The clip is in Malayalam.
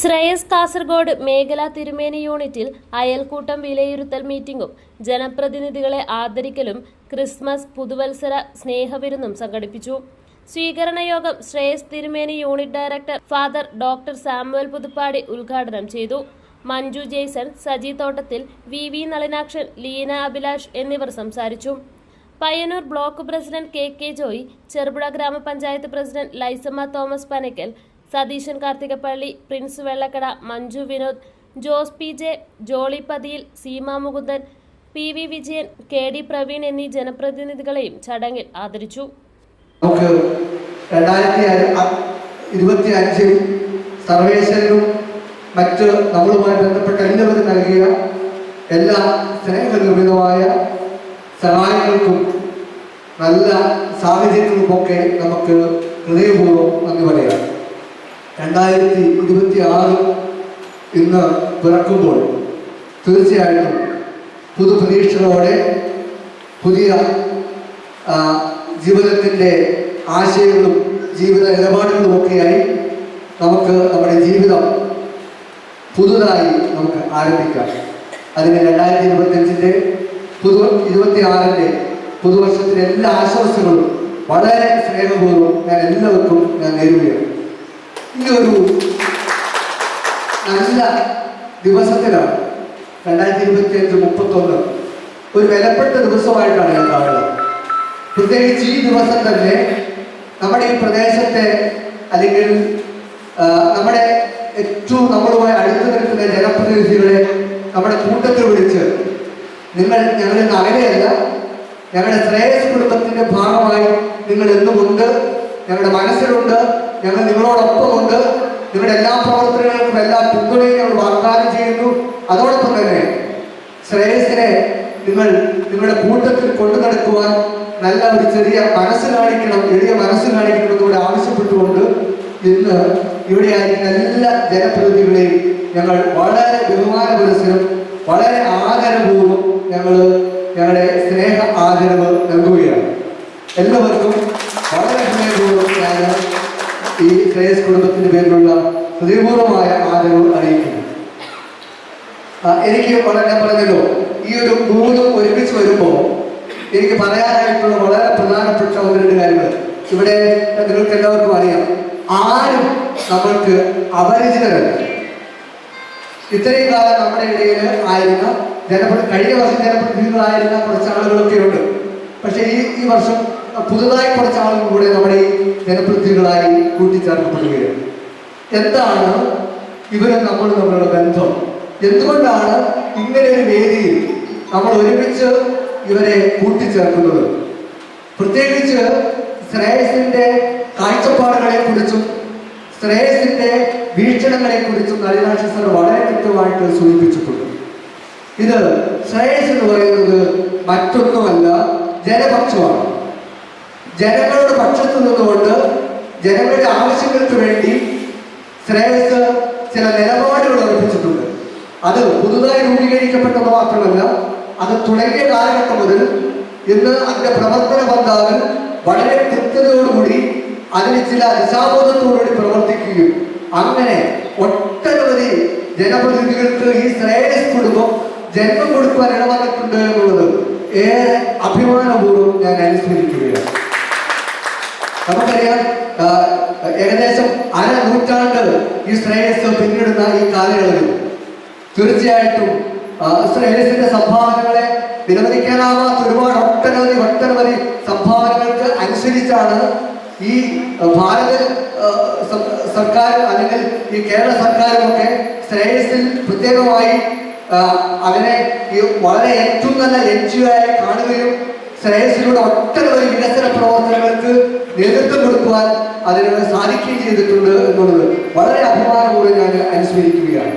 ശ്രേയസ് കാസർഗോഡ് മേഖലാ തിരുമേനി യൂണിറ്റിൽ അയൽക്കൂട്ടം വിലയിരുത്തൽ മീറ്റിംഗും ജനപ്രതിനിധികളെ ആദരിക്കലും ക്രിസ്മസ് പുതുവത്സര സ്നേഹവിരുന്നും സംഘടിപ്പിച്ചു. സ്വീകരണ യോഗം Shreyas Thirumeni unit director father doctor Samuel Puthuppadi ഉദ്ഘാടനം ചെയ്തു. Manju Jason Saji Thottathil V V Nalinakshan Leena Abhilash എന്നിവർ സംസാരിച്ചു. Payyanur block president K K Joy Cherupuzha ഗ്രാമപഞ്ചായത്ത് president Laisamma Thomas Panakkal Satheesan Karthikappally Prince Vellakkada Manju Vinod Jose P J Jolly Pathiyil Seema Mukundan P V Vijayan K D Praveen എന്നീ ജനപ്രതിനിധികളെയും ചടങ്ങിൽ ആദരിച്ചു. നമുക്ക് രണ്ടായിരത്തി ഇരുപത്തി അഞ്ചിൽ സർവേശ്വരനും മറ്റ് നമ്മളുമായി ബന്ധപ്പെട്ട എല്ലാവരും നൽകിയ എല്ലാ സ്നേഹനിർമ്മിതമായ സഹായങ്ങൾക്കും നല്ല സാഹചര്യങ്ങൾക്കൊക്കെ നമുക്ക് ഹൃദയപൂർവം നന്ദി പറയാം രണ്ടായിരത്തി ഇരുപത്തി ആറ് ഇന്ന് പിറക്കുമ്പോൾ തീർച്ചയായിട്ടും പുതുപ്രതീക്ഷകളോടെ പുതിയ ജീവിതത്തിന്റെ ആശയങ്ങളും ജീവിത നിലപാടുകളും ഒക്കെയായി നമുക്ക് നമ്മുടെ ജീവിതം പുതുതായി നമുക്ക് ആരംഭിക്കാം. അതിന് രണ്ടായിരത്തി ഇരുപത്തഞ്ചിന്റെ പുതു ഇരുപത്തി ആറിന്റെ പുതുവർഷത്തിലെ എല്ലാ ആശംസകളും വളരെ സ്നേഹപൂർവം ഞാൻ എല്ലാവർക്കും ഞാൻ നേരുകയാണ്. ഈ ഒരു നല്ല ദിവസത്തിലാണ്. രണ്ടായിരത്തി ഇരുപത്തി അഞ്ച് മുപ്പത്തൊന്ന്. ഒരു വിലപ്പെട്ട ദിവസമായിട്ടാണ് ഞാൻ കാണുന്നത്. പ്രത്യേകിച്ച് ഈ ദിവസം തന്നെ നമ്മുടെ ഈ പ്രദേശത്തെ അല്ലെങ്കിൽ നമ്മുടെ ഏറ്റവും നമ്മളുമായി അടുത്ത് നിൽക്കുന്ന ജനപ്രതിനിധികളെ നമ്മുടെ കൂട്ടത്തിൽ വിളിച്ച് നിങ്ങൾ ഞങ്ങളിൽ നിന്ന് അകലെയല്ല ഞങ്ങളുടെ ശ്രേയസ് കുടുംബത്തിന്റെ ഭാഗമായി നിങ്ങൾ എന്നുമുണ്ട് ഞങ്ങളുടെ മനസ്സിലുണ്ട് ഞങ്ങൾ നിങ്ങളോടൊപ്പമുണ്ട് നിങ്ങളുടെ എല്ലാ പ്രവർത്തനങ്ങൾക്കും എല്ലാ പിന്തുണയും ഞങ്ങൾ വാഗ്ദാനം ചെയ്യുന്നു. അതോടൊപ്പം തന്നെ ശ്രേയസിനെ നിങ്ങൾ നിങ്ങളുടെ കൂട്ടത്തിൽ കൊണ്ടു നടക്കുവാൻ നല്ല ഒരു ചെറിയ മനസ്സ് കാണിക്കണം എളിയ മനസ്സ് കാണിക്കണം ആവശ്യപ്പെട്ടുകൊണ്ട് ഇന്ന് ഇവിടെ ആയിരിക്കുന്ന എല്ലാ ജനപ്രതിനിധികളെയും ഞങ്ങൾ വളരെ ബഹുമാന വളരെ ആദരപൂർവം ഞങ്ങൾ ഞങ്ങളുടെ സ്നേഹ ആദരവ് നൽകുകയാണ്. എല്ലാവർക്കും വളരെ സ്നേഹപൂർവം ശ്രേയസ് കുടുംബത്തിന്റെ പേരിലുള്ള ഹൃദയപൂർവമായ ആദരവ് അറിയിക്കുന്നു. എനിക്ക് വളരെ പറഞ്ഞല്ലോ ഈ ഒരു മൂന്നും ഒരുമിച്ച് വരുമ്പോൾ എനിക്ക് പറയാനായിട്ടുള്ള വളരെ പ്രധാനപ്പെട്ട ഒന്ന് രണ്ട് കാര്യങ്ങൾ. ഇവിടെ നിങ്ങൾക്ക് എല്ലാവർക്കും അറിയാം ആരും നമ്മൾക്ക് അപരിചിതരല്ല. ഇത്രയും കാലം നമ്മുടെ ഇടയിൽ ആയിരുന്ന ജനപ്രതി കഴിഞ്ഞ വർഷം ജനപ്രതിനിധികളായിരുന്ന കുറച്ച് ആളുകളൊക്കെ ഉണ്ട്. പക്ഷേ ഈ ഈ വർഷം പുതുതായി കുറച്ച് ആളുകൾ കൂടെ നമ്മുടെ ഈ ജനപ്രതിനിധികളായി കൂട്ടിച്ചേർക്കപ്പെടുകയാണ്. എന്താണ് ഇവരും നമ്മൾ തമ്മിലുള്ള ബന്ധം? എന്തുകൊണ്ടാണ് ഇങ്ങനെ ഒരു വേദിയിൽ നമ്മൾ ഒരുമിച്ച് ഇവരെ കൂട്ടിച്ചേർക്കുന്നത്? പ്രത്യേകിച്ച് ശ്രേയസിന്റെ കാഴ്ചപ്പാടുകളെ കുറിച്ചും ശ്രേയസിന്റെ വീക്ഷണങ്ങളെ കുറിച്ചും നളിനാക്ഷ സർ വളരെ കൃത്യമായിട്ട് സൂചിപ്പിച്ചിട്ടുണ്ട്. ഇത് ശ്രേയസ് എന്ന് പറയുന്നത് മറ്റൊന്നുമല്ല ജനപക്ഷമാണ്. ജനങ്ങളുടെ പക്ഷത്തു നിന്നുകൊണ്ട് ജനങ്ങളുടെ ആവശ്യങ്ങൾക്ക് വേണ്ടി ശ്രേയസ് ചില നിലപാടുകൾ ഉറപ്പിച്ചിട്ടുണ്ട് അത് പുതുതായി രൂപീകരിക്കപ്പെട്ടത് മാത്രമല്ല അത് തുടങ്ങിയ കാലഘട്ടം മുതൽ ഇന്ന് അതിന്റെ പ്രവർത്തന പന്താവിൽ വളരെ കൃത്യതയോടുകൂടി അതിന് ചില ദിശാബോധത്തോടുകൂടി പ്രവർത്തിക്കുകയും അങ്ങനെ ഒട്ടനവധി ജനപ്രതിനിധികൾക്ക് ഈ ശ്രേയസ് കുടുംബം ജന്മം കൊടുക്കുവാൻ ഇടവന്നിട്ടുണ്ട് എന്നുള്ളത് ഏറെ അഭിമാനപൂർവം ഞാൻ അനുസ്മരിക്കുകയാണ്. നമുക്കറിയാം ഏകദേശം അര നൂറ്റാണ്ട് ഈ ശ്രേയസ് പിന്നിടുന്ന ഈ കാലയളവിൽ തീർച്ചയായിട്ടും ശ്രേയസിന്റെ സംഭാവനകളെ വിലമതിക്കാനാവാത്ത ഒരുപാട് ഒട്ടനവധി ഒട്ടനവധി സംഭാവനകൾക്ക് അനുസരിച്ചാണ് ഈ ഭാരത സർക്കാർ അല്ലെങ്കിൽ ഈ കേരള സർക്കാരുമൊക്കെ ശ്രേയസിൽ പ്രത്യേകമായി അതിനെ വളരെ ഏറ്റവും നല്ല എൻ ജി ഒ ആയി കാണുകയും ശ്രേയസിലൂടെ ഒട്ടനവധി വികസന പ്രവർത്തനങ്ങൾക്ക് നേതൃത്വം കൊടുക്കുവാൻ അതിന് സാധിക്കുകയും ചെയ്തിട്ടുണ്ട് എന്നുള്ളത് വളരെ അഭിമാനപൂർവം ഞാൻ അനുസ്മരിക്കുകയാണ്.